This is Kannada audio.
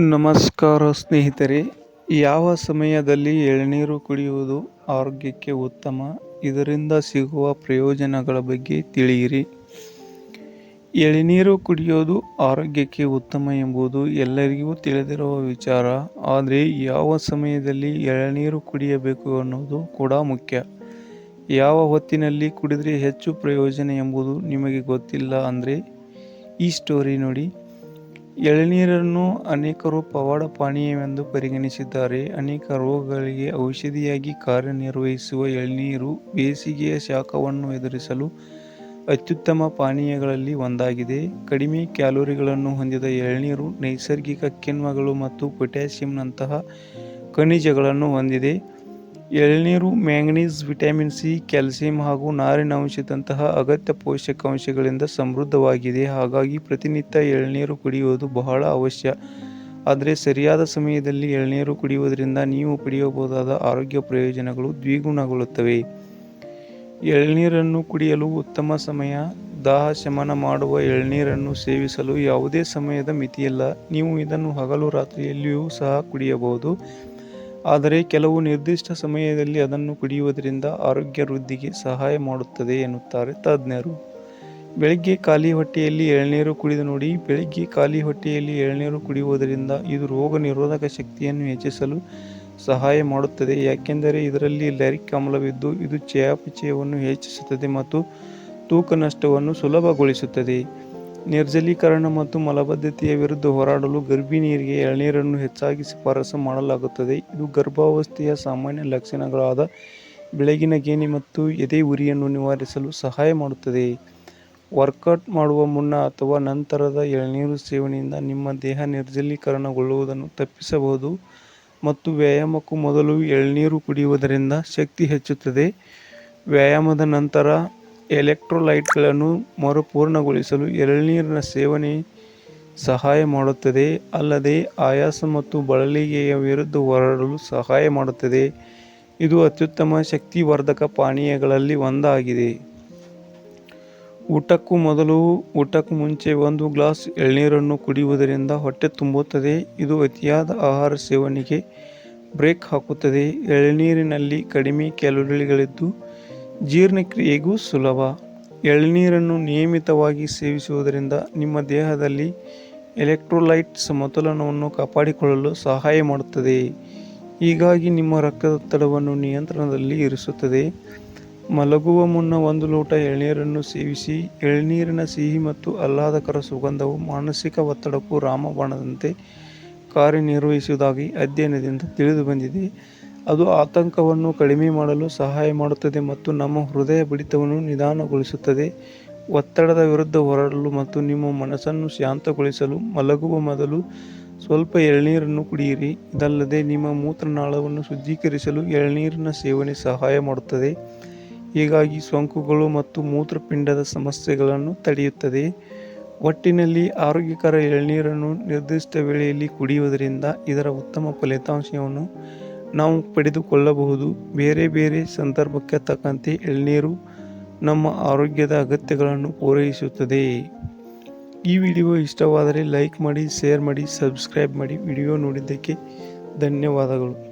ನಮಸ್ಕಾರ ಸ್ನೇಹಿತರೆ, ಯಾವ ಸಮಯದಲ್ಲಿ ಎಳನೀರು ಕುಡಿಯುವುದು ಆರೋಗ್ಯಕ್ಕೆ ಉತ್ತಮ? ಇದರಿಂದ ಸಿಗುವ ಪ್ರಯೋಜನಗಳ ಬಗ್ಗೆ ತಿಳಿಯಿರಿ. ಎಳನೀರು ಕುಡಿಯೋದು ಆರೋಗ್ಯಕ್ಕೆ ಉತ್ತಮ ಎಂಬುದು ಎಲ್ಲರಿಗೂ ತಿಳಿದಿರುವ ವಿಚಾರ, ಆದರೆ ಯಾವ ಸಮಯದಲ್ಲಿ ಎಳನೀರು ಕುಡಿಯಬೇಕು ಅನ್ನೋದು ಕೂಡ ಮುಖ್ಯ. ಯಾವ ಹೊತ್ತಿನಲ್ಲಿ ಕುಡಿದರೆ ಹೆಚ್ಚು ಪ್ರಯೋಜನ ಎಂಬುದು ನಿಮಗೆ ಗೊತ್ತಿಲ್ಲ ಅಂದರೆ ಈ ಸ್ಟೋರಿ ನೋಡಿ. ಎಳನೀರನ್ನು ಅನೇಕರು ಪವಾಡ ಪಾನೀಯವೆಂದು ಪರಿಗಣಿಸಿದ್ದಾರೆ. ಅನೇಕ ರೋಗಗಳಿಗೆ ಔಷಧಿಯಾಗಿ ಕಾರ್ಯನಿರ್ವಹಿಸುವ ಎಳನೀರು ಬೇಸಿಗೆಯ ಶಾಖವನ್ನು ಎದುರಿಸಲು ಅತ್ಯುತ್ತಮ ಪಾನೀಯಗಳಲ್ಲಿ ಒಂದಾಗಿದೆ. ಕಡಿಮೆ ಕ್ಯಾಲೋರಿಗಳನ್ನು ಹೊಂದಿದ ಎಳನೀರು ನೈಸರ್ಗಿಕ ಕಿಣ್ವಗಳು ಮತ್ತು ಪೊಟ್ಯಾಸಿಯಂನಂತಹ ಖನಿಜಗಳನ್ನು ಹೊಂದಿದೆ. ಎಳನೀರು, ಮ್ಯಾಂಗನೀಸ್, ವಿಟಮಿನ್ ಸಿ, ಕ್ಯಾಲ್ಸಿಯಂ ಹಾಗೂ ನಾರಿನಾಂಶದಂತಹ ಅಗತ್ಯ ಪೋಷಕಾಂಶಗಳಿಂದ ಸಮೃದ್ಧವಾಗಿದೆ. ಹಾಗಾಗಿ ಪ್ರತಿನಿತ್ಯ ಎಳನೀರು ಕುಡಿಯುವುದು ಬಹಳ ಅವಶ್ಯ. ಆದರೆ ಸರಿಯಾದ ಸಮಯದಲ್ಲಿ ಎಳನೀರು ಕುಡಿಯುವುದರಿಂದ ನೀವು ಪಡೆಯಬಹುದಾದ ಆರೋಗ್ಯ ಪ್ರಯೋಜನಗಳು ದ್ವಿಗುಣಗೊಳ್ಳುತ್ತವೆ. ಎಳನೀರನ್ನು ಕುಡಿಯಲು ಉತ್ತಮ ಸಮಯ. ದಾಹ ಶಮನ ಮಾಡುವ ಎಳನೀರನ್ನು ಸೇವಿಸಲು ಯಾವುದೇ ಸಮಯದ ಮಿತಿಯಿಲ್ಲ. ನೀವು ಇದನ್ನು ಹಗಲು ರಾತ್ರಿಯಲ್ಲಿಯೂ ಸಹ ಕುಡಿಯಬಹುದು. ಆದರೆ ಕೆಲವು ನಿರ್ದಿಷ್ಟ ಸಮಯದಲ್ಲಿ ಅದನ್ನು ಕುಡಿಯುವುದರಿಂದ ಆರೋಗ್ಯ ವೃದ್ಧಿಗೆ ಸಹಾಯ ಮಾಡುತ್ತದೆ ಎನ್ನುತ್ತಾರೆ ತಜ್ಞರು. ಬೆಳಿಗ್ಗೆ ಖಾಲಿ ಹೊಟ್ಟೆಯಲ್ಲಿ ಎಳನೀರು ಕುಡಿದು ನೋಡಿ, ಬೆಳಗ್ಗೆ ಖಾಲಿ ಹೊಟ್ಟೆಯಲ್ಲಿ ಎಳನೀರು ಕುಡಿಯುವುದರಿಂದ ಇದು ರೋಗ ನಿರೋಧಕ ಶಕ್ತಿಯನ್ನು ಹೆಚ್ಚಿಸಲು ಸಹಾಯ ಮಾಡುತ್ತದೆ. ಯಾಕೆಂದರೆ ಇದರಲ್ಲಿ ಲ್ಯಾರಿಕ್ ಆಮ್ಲವಿದ್ದು ಇದು ಚಯಾಪಚಯವನ್ನು ಹೆಚ್ಚಿಸುತ್ತದೆ ಮತ್ತು ತೂಕ ನಷ್ಟವನ್ನು ಸುಲಭಗೊಳಿಸುತ್ತದೆ. ನಿರ್ಜಲೀಕರಣ ಮತ್ತು ಮಲಬದ್ಧತೆಯ ವಿರುದ್ಧ ಹೋರಾಡಲು ಗರ್ಭಿಣಿಯರಿಗೆ ಎಳನೀರನ್ನು ಹೆಚ್ಚಾಗಿ ಶಿಫಾರಸು ಮಾಡಲಾಗುತ್ತದೆ. ಇದು ಗರ್ಭಾವಸ್ಥೆಯ ಸಾಮಾನ್ಯ ಲಕ್ಷಣಗಳಾದ ಬೆಳಗಿನ ಗೇಣಿ ಮತ್ತು ಎದೆ ಉರಿಯನ್ನು ನಿವಾರಿಸಲು ಸಹಾಯ ಮಾಡುತ್ತದೆ. ವರ್ಕೌಟ್ ಮಾಡುವ ಮುನ್ನ ಅಥವಾ ನಂತರದ ಎಳನೀರು ಸೇವನೆಯಿಂದ ನಿಮ್ಮ ದೇಹ ನಿರ್ಜಲೀಕರಣಗೊಳ್ಳುವುದನ್ನು ತಪ್ಪಿಸಬಹುದು ಮತ್ತು ವ್ಯಾಯಾಮಕ್ಕೂ ಮೊದಲು ಎಳನೀರು ಕುಡಿಯುವುದರಿಂದ ಶಕ್ತಿ ಹೆಚ್ಚುತ್ತದೆ. ವ್ಯಾಯಾಮದ ನಂತರ ಎಲೆಕ್ಟ್ರೋಲೈಟ್ಗಳನ್ನು ಮರುಪೂರ್ಣಗೊಳಿಸಲು ಎಳನೀರಿನ ಸೇವನೆ ಸಹಾಯ ಮಾಡುತ್ತದೆ, ಅಲ್ಲದೆ ಆಯಾಸ ಮತ್ತು ಬಳಲಿಗೆಯ ವಿರುದ್ಧ ಹೋರಾಡಲು ಸಹಾಯ ಮಾಡುತ್ತದೆ. ಇದು ಅತ್ಯುತ್ತಮ ಶಕ್ತಿವರ್ಧಕ ಪಾನೀಯಗಳಲ್ಲಿ ಒಂದಾಗಿದೆ. ಊಟಕ್ಕೂ ಮೊದಲು, ಊಟಕ್ಕೂ ಮುಂಚೆ ಒಂದು ಗ್ಲಾಸ್ ಎಳನೀರನ್ನು ಕುಡಿಯುವುದರಿಂದ ಹೊಟ್ಟೆ ತುಂಬುತ್ತದೆ. ಇದು ಅತಿಯಾದ ಆಹಾರ ಸೇವನೆಗೆ ಬ್ರೇಕ್ ಹಾಕುತ್ತದೆ. ಎಳನೀರಿನಲ್ಲಿ ಕಡಿಮೆ ಕ್ಯಾಲೋರಿಗಳಿದ್ದು ಜೀರ್ಣಕ್ರಿಯೆಗೂ ಸುಲಭ. ಎಳನೀರನ್ನು ನಿಯಮಿತವಾಗಿ ಸೇವಿಸುವುದರಿಂದ ನಿಮ್ಮ ದೇಹದಲ್ಲಿ ಎಲೆಕ್ಟ್ರೋಲೈಟ್ ಸಮತೋಲನವನ್ನು ಕಾಪಾಡಿಕೊಳ್ಳಲು ಸಹಾಯ ಮಾಡುತ್ತದೆ. ಹೀಗಾಗಿ ನಿಮ್ಮ ರಕ್ತದೊತ್ತಡವನ್ನು ನಿಯಂತ್ರಣದಲ್ಲಿ ಇರಿಸುತ್ತದೆ. ಮಲಗುವ ಮುನ್ನ ಒಂದು ಲೋಟ ಎಳನೀರನ್ನು ಸೇವಿಸಿ, ಎಳನೀರಿನ ಸಿಹಿ ಮತ್ತು ಆಹ್ಲಾದಕರ ಸುಗಂಧವು ಮಾನಸಿಕ ಒತ್ತಡಕ್ಕೂ ರಾಮಬಾಣದಂತೆ ಕಾರ್ಯನಿರ್ವಹಿಸುವುದಾಗಿ ಅಧ್ಯಯನದಿಂದ ತಿಳಿದು ಬಂದಿದೆ ಅದು ಆತಂಕವನ್ನು ಕಡಿಮೆ ಮಾಡಲು ಸಹಾಯ ಮಾಡುತ್ತದೆ ಮತ್ತು ನಮ್ಮ ಹೃದಯ ಬಡಿತವನ್ನು ನಿಧಾನಗೊಳಿಸುತ್ತದೆ. ಒತ್ತಡದ ವಿರುದ್ಧ ಹೋರಾಡಲು ಮತ್ತು ನಿಮ್ಮ ಮನಸ್ಸನ್ನು ಶಾಂತಗೊಳಿಸಲು ಮಲಗುವ ಮೊದಲು ಸ್ವಲ್ಪ ಎಳನೀರನ್ನು ಕುಡಿಯಿರಿ. ಇದಲ್ಲದೆ ನಿಮ್ಮ ಮೂತ್ರನಾಳವನ್ನು ಶುದ್ಧೀಕರಿಸಲು ಎಳನೀರಿನ ಸೇವನೆ ಸಹಾಯ ಮಾಡುತ್ತದೆ. ಹೀಗಾಗಿ ಸೋಂಕುಗಳು ಮತ್ತು ಮೂತ್ರಪಿಂಡದ ಸಮಸ್ಯೆಗಳನ್ನು ತಡೆಯುತ್ತದೆ. ಒಟ್ಟಿನಲ್ಲಿ ಆರೋಗ್ಯಕರ ಎಳನೀರನ್ನು ನಿರ್ದಿಷ್ಟ ವೇಳೆಯಲ್ಲಿ ಕುಡಿಯುವುದರಿಂದ ಇದರ ಉತ್ತಮ ಫಲಿತಾಂಶವನ್ನು ನಾವು ಪಡೆದುಕೊಳ್ಳಬಹುದು. ಬೇರೆ ಬೇರೆ ಸಂದರ್ಭಕ್ಕೆ ತಕ್ಕಂತೆ ಎಳ್ನೀರು ನಮ್ಮ ಆರೋಗ್ಯದ ಅಗತ್ಯಗಳನ್ನು ಪೂರೈಸುತ್ತದೆ. ಈ ವಿಡಿಯೋ ಇಷ್ಟವಾದರೆ ಲೈಕ್ ಮಾಡಿ, ಶೇರ್ ಮಾಡಿ, ಸಬ್ಸ್ಕ್ರೈಬ್ ಮಾಡಿ. ವಿಡಿಯೋ ನೋಡಿದ್ದಕ್ಕೆ ಧನ್ಯವಾದಗಳು.